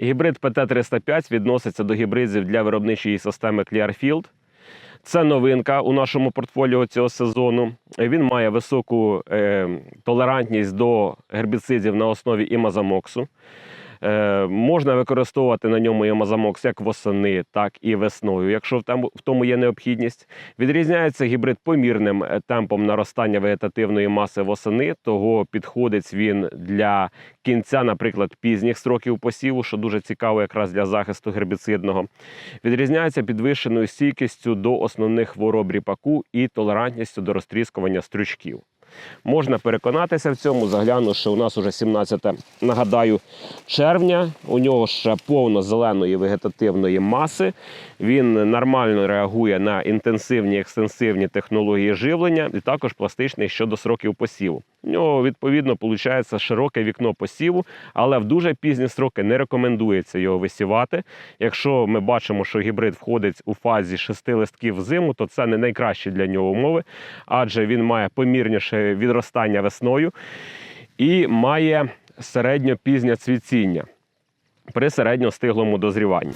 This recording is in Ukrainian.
Гібрид ПТ-305 відноситься до гібридів для виробничої системи Clearfield. Це новинка у нашому портфоліо цього сезону. Він має високу е, толерантність до гербіцидів на основі імазамоксу. Е, можна використовувати на ньому імазамокс як восени, так і весною, якщо в тому, є необхідність. Відрізняється гібрид помірним е, темпом наростання вегетативної маси восени, того підходить він для кінця, наприклад, пізніх строків посіву, що дуже цікаво якраз для захисту гербіцидного. Відрізняється підвищеною стійкістю до основних хвороб ріпаку і толерантністю до розтріскування стрючків. Можна переконатися в цьому, заглянувши, у нас уже 17, нагадаю, червня. У нього ще повно зеленої вегетативної маси. Він нормально реагує на інтенсивні екстенсивні технології живлення і також пластичний щодо сроків посіву. У нього відповідно виходить широке вікно посіву, але в дуже пізні строки не рекомендується його висівати. Якщо ми бачимо, що гібрид входить у фазі шести листків в зиму, то це не найкращі для нього умови, адже він має помірніше відростання весною і має середньо-пізнє цвітіння при середньостиглому дозріванні.